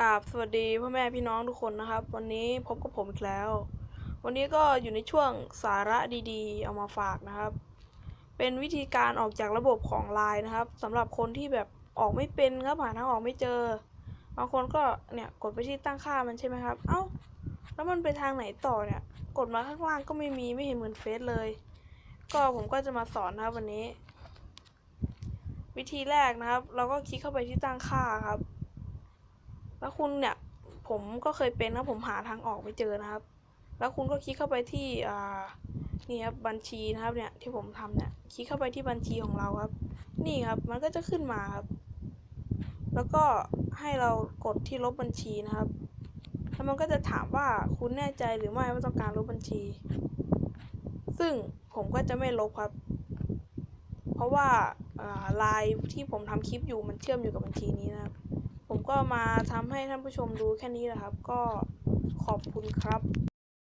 กราบสวัสดีพ่อแม่พี่น้องทุกคนนะครับ วันนี้พบกับผมอีกแล้ว วันนี้ก็อยู่ในช่วงสาระดีๆ เอามาฝากนะครับ เป็นวิธีการออกจากระบบของ Line นะครับสำหรับคนที่แบบออกไม่เป็นครับหาทางออกไม่เจอ บางคนก็เนี่ยกดไปที่ตั้งค่ามันใช่ไหมครับ เอ้า แล้วมันไปทางไหนต่อเนี่ย กดมาข้างล่างก็ไม่มีไม่เห็นเหมือนเฟซเลย ก็ผมก็จะมาสอนนะครับวันนี้ วิธีแรกนะครับ เราก็คลิกเข้าไปที่ตั้งค่าครับ คุณเนี่ยผมก็เคยเป็นนะผมหาทางออกไม่เจอนะครับ แล้วคุณก็คลิกเข้าไปที่อ่านี่ครับบัญชีนะครับเนี่ยที่ผมทำเนี่ยคลิกเข้าไปที่บัญชีของเราครับ นี่ครับมันก็จะขึ้นมาครับ แล้วก็ให้เรากดที่ลบบัญชีนะครับแล้วมันก็จะถามว่าคุณแน่ใจหรือไม่ว่าต้องการลบบัญชี ซึ่งผมก็จะไม่ลบครับ เพราะว่าไลน์ที่ผมทำคลิปอยู่มันเชื่อมอยู่กับบัญชีนี้นะครับ ก็มาทำให้ท่านผู้ชมดูแค่นี้แหละครับ ก็ขอบคุณครับ